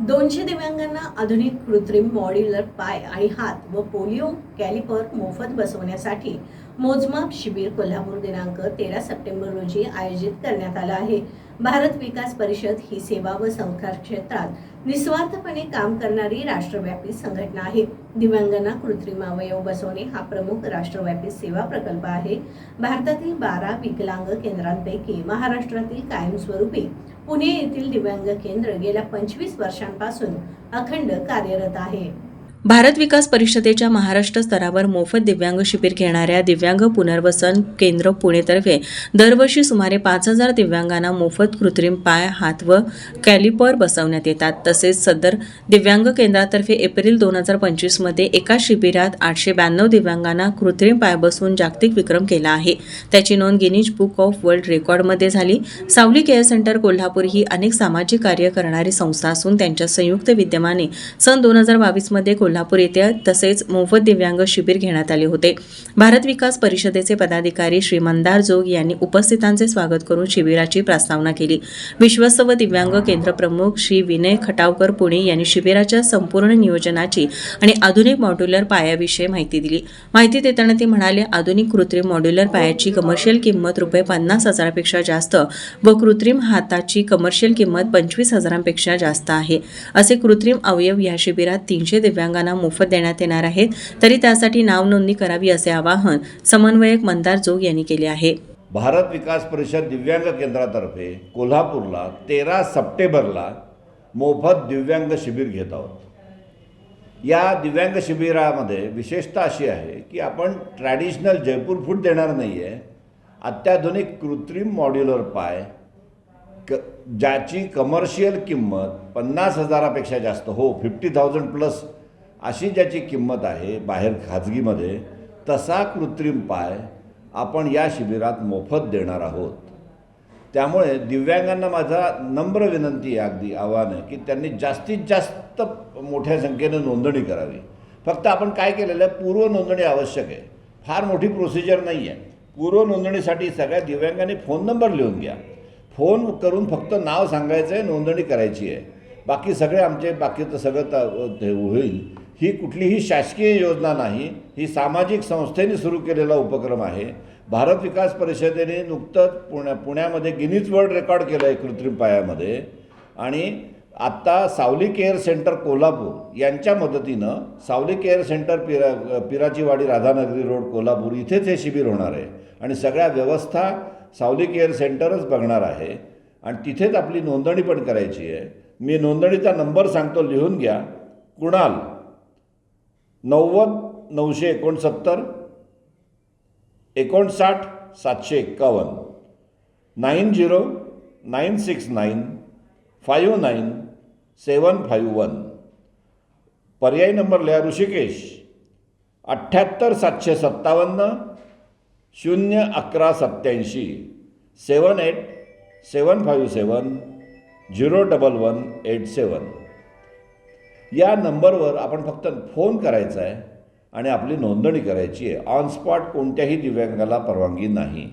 दोनशे दिव्यांगांना आधुनिक कृत्रिम मॉड्युलर पाय आणि हात व पोलिओ कॅलिपर मोफत बसवण्यासाठी मोजमाप शिबिर कोल्हापूर दिनांक तेरा सप्टेंबर रोजी आयोजित करण्यात आलं आहे. भारत विकास परिषद ही सेवा व संस्कार क्षेत्रात निस्वार्थपणे काम करणारी राष्ट्रव्यापी संघटना आहे. दिव्यांगांना कृत्रिम अवयव बसवणे हा प्रमुख राष्ट्रव्यापी सेवा प्रकल्प आहे. भारतातील बारा विकलांग केंद्रांपैकी महाराष्ट्रातील कायमस्वरूपी पुणे येथील दिव्यांग केंद्र गेल्या पंचवीस वर्षांपासून अखंड कार्यरत आहे. भारत विकास परिषदेच्या महाराष्ट्र स्तरावर मोफत दिव्यांग शिबिर घेणाऱ्या दिव्यांग पुनर्वसन केंद्र पुणेतर्फे दरवर्षी सुमारे पाच हजार दिव्यांगांना मोफत कृत्रिम पाय हात व कॅलिपर बसवण्यात येतात. तसेच सदर दिव्यांग केंद्रातर्फे एप्रिल दोन हजार पंचवीसमध्ये एका शिबिरात आठशे ब्याण्णव दिव्यांगांना कृत्रिम पाय बसवून जागतिक विक्रम केला आहे. त्याची नोंद गिनीज बुक ऑफ वर्ल्ड रेकॉर्डमध्ये झाली. सावली केअर सेंटर कोल्हापूर ही अनेक सामाजिक कार्य करणारी संस्था असून त्यांच्या संयुक्त विद्यमाने सन दोन हजार बावीसमध्ये कोल्हापूर येथे तसेच मोफत दिव्यांग शिबिर घेण्यात आले होते. भारत विकास परिषदेचे पदाधिकारी श्री मंदार जोग यांनी उपस्थितांचे स्वागत करून शिबिराची प्रस्तावना केली. विश्वस्त व दिव्यांग केंद्र प्रमुख श्री विनय खटावकर पुणे यांनी शिबिराच्या संपूर्ण नियोजनाची आणि आधुनिक मॉड्युलर पायाविषयी माहिती दिली. माहिती देताना ते म्हणाले आधुनिक कृत्रिम मॉड्युलर पायाची कमर्शियल किंमत रुपये पन्नास हजारापेक्षा जास्त व कृत्रिम हाताची कमर्शियल किंमत पंचवीस हजारांपेक्षा जास्त आहे. असे कृत्रिम अवयव या शिबिरात तीनशे दिव्यांगांना मोफत देण्यात येणार आहेत तरी त्यासाठी नाव नोंदणी करावी असे आवाहन समन्वयक मंदार जोग यांनी केले आहे. भारत विकास परिषद दिव्यांग केंद्रातर्फे कोल्हापूरला तेरा सप्टेंबरला मोफत दिव्यांग शिबिर घेत आहोत. या दिव्यांग शिबिरामध्ये विशेषता अशी आहे की आपण ट्रॅडिशनल जयपूर फूड देणार नाही आहे अत्याधुनिक कृत्रिम मॉड्युलर पाय क ज्याची कमर्शियल किंमत पन्नास हजारापेक्षा जास्त हो फिफ्टी थाउजंड प्लस अशी ज्याची किंमत आहे बाहेर खाजगीमध्ये तसा कृत्रिम पाय आपण या शिबिरात मोफत देणार आहोत. त्यामुळे दिव्यांगांना माझा नम्र विनंती आहे अगदी आव्हान आहे की त्यांनी जास्तीत जास्त मोठ्या संख्येने नोंदणी करावी. फक्त आपण काय केलेलं आहे पूर्व नोंदणी आवश्यक आहे. फार मोठी प्रोसिजर नाही आहे पूर्व नोंदणीसाठी सगळ्या दिव्यांगांनी फोन नंबर लिहून घ्या. फोन करून फक्त नाव सांगायचं आहे नोंदणी करायची आहे. बाकी सगळे आमचे बाकीचं सगळं त होईल. ही कुठलीही शासकीय योजना नाही ही सामाजिक संस्थेने सुरू केलेला उपक्रम आहे. भारत विकास परिषदेने नुकतंच पुण्या पुण्यामध्ये गिनीज वर्ल्ड रेकॉर्ड केलं आहे कृत्रिम पायामध्ये. आणि आत्ता सावली केअर सेंटर कोल्हापूर यांच्या मदतीनं सावली केअर सेंटर पिरा पिराचीवाडी राधानगरी रोड कोल्हापूर इथेच हे शिबिर होणार आहे. आणि सगळ्या व्यवस्था सावली केअर सेंटरच बघणार आहे. आणि तिथेच आपली नोंदणी पण करायची आहे. मी नोंदणीचा नंबर सांगतो लिहून घ्या. कुणाल? नव्वद नऊशे एकोणसत्तर एकोणसाठ सातशे एक्कावन्न nine zero nine six nine five nine seven five one. पर्यायी नंबर लिहा ऋषिकेश. अठ्ठ्याहत्तर सातशे सत्तावन्न शून्य अकरा सत्याऐंशी seven eight seven five seven zero double one eight seven या नंबरवर आपण फक्त फोन करायचा आहे आणि आपली नोंदणी करायची आहे. ऑन स्पॉट कोणत्याही दिव्यांगाला परवानगी नाही.